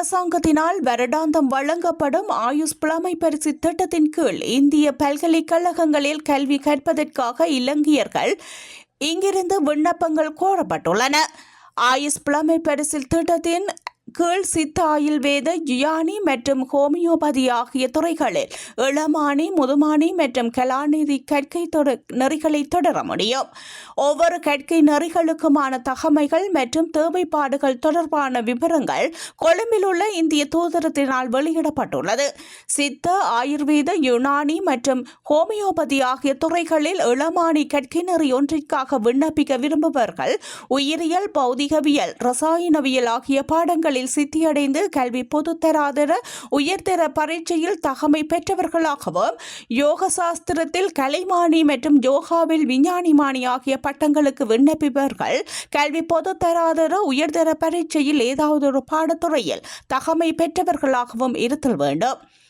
அரசாங்கத்தினால் வருடாந்தம் வழங்கப்படும் ஆயுஷ் புலமை பரிசு திட்டத்தின் கீழ் இந்திய பல்கலைக்கழகங்களில் கல்வி கற்பதற்காக இலங்கையர்கள் இங்கிருந்து விண்ணப்பங்கள் கோரப்பட்டுள்ளன. ஆயுஷ் புலமை பரிசில் திட்டத்தின் கீழ் சித்த ஆயுர்வேத யுயானி மற்றும் ஹோமியோபதி ஆகிய துறைகளில் இளமானி முதுமானி மற்றும் கலாநிதி கற்கை தொட நெறிகளை தொடர முடியும். ஒவ்வொரு கற்கை நெறிகளுக்குமான தகமைகள் மற்றும் தேவைப்பாடுகள் தொடர்பான விவரங்கள் கொழும்பில் உள்ள இந்திய தூதரத்தினால் வெளியிடப்பட்டுள்ளது. சித்த ஆயுர்வேத யுனானி மற்றும் ஹோமியோபதி ஆகிய துறைகளில் இளமானி கற்கை நெறி ஒன்றிற்காக விண்ணப்பிக்க விரும்புபவர்கள் உயிரியல் பௌதிகவியல் ரசாயனவியல் ஆகிய பாடங்களில் சித்தியடைந்து கல்வி பொதுத்தராதர உயர்தர பரீட்சையில் தகமை பெற்றவர்களாகவும் யோக சாஸ்திரத்தில் கலைமானி மற்றும் யோகாவில் விஞ்ஞானிமானி ஆகிய பட்டங்களுக்கு விண்ணப்பிப்பவர்கள் கல்வி பொதுத்தராதர உயர்தர பரீட்சையில் ஏதாவது ஒரு பாடத்துறையில் தகமை பெற்றவர்களாகவும் இருத்தல் வேண்டும்.